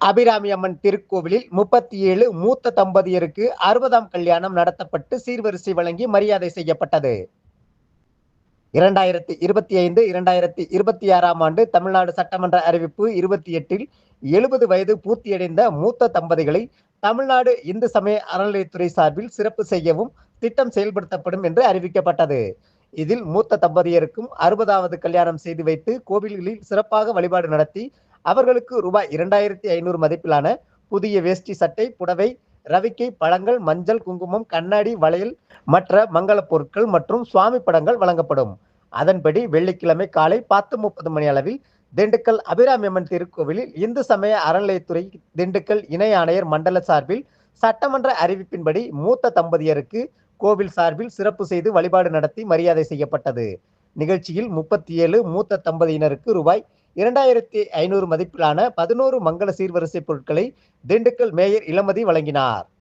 அபிராமி அம்மன் திருக்கோவிலில் முப்பத்தி ஏழு மூத்த தம்பதியருக்கு அறுபதாம் கல்யாணம் நடத்தப்பட்டு சீர்வரிசை வழங்கி மரியாதை செய்யப்பட்டது. இரண்டாயிரத்தி இருபத்தி ஐந்து இரண்டாயிரத்தி இருபத்தி ஆறாம் ஆண்டு தமிழ்நாடு சட்டமன்ற அறிவிப்பு இருபத்தி எட்டில் எழுபது வயது பூர்த்தியடைந்த மூத்த தம்பதிகளை தமிழ்நாடு இந்து சமய அறநிலையத்துறை சார்பில் சிறப்பு செய்யவும் திட்டம் செயல்படுத்தப்படும் என்று அறிவிக்கப்பட்டது. இதில் மூத்த தம்பதியருக்கும் அறுபதாவது கல்யாணம் செய்து வைத்து கோவில்களில் சிறப்பாக வழிபாடு நடத்தி அவர்களுக்கு ரூபாய் இரண்டாயிரத்தி ஐநூறு மதிப்பிலான புதிய வேஷ்டி சட்டை புடவை ரவிக்கை பழங்கள் மஞ்சள் குங்குமம் கண்ணாடி வளையல் மற்ற மங்கள பொருட்கள் மற்றும் சுவாமி படங்கள் வழங்கப்படும். அதன்படி வெள்ளிக்கிழமை காலை பத்து முப்பது மணி அளவில் திண்டுக்கல் அபிராமியம்மன் திருக்கோவிலில் இந்து சமய அறநிலையத்துறை திண்டுக்கல் இணை ஆணையர் மண்டல சார்பில் சட்டமன்ற அறிவிப்பின்படி மூத்த தம்பதியருக்கு கோவில் சார்பில் சிறப்பு செய்து வழிபாடு நடத்தி மரியாதை செய்யப்பட்டது. நிகழ்ச்சியில் முப்பத்தி ஏழு மூத்த தம்பதியினருக்கு ரூபாய் இரண்டாயிரத்தி ஐநூறு மதிப்பிலான பதினோரு மங்கள சீர்வரிசை பொருட்களை திண்டுக்கல் மேயர் இளமதி வழங்கினார்.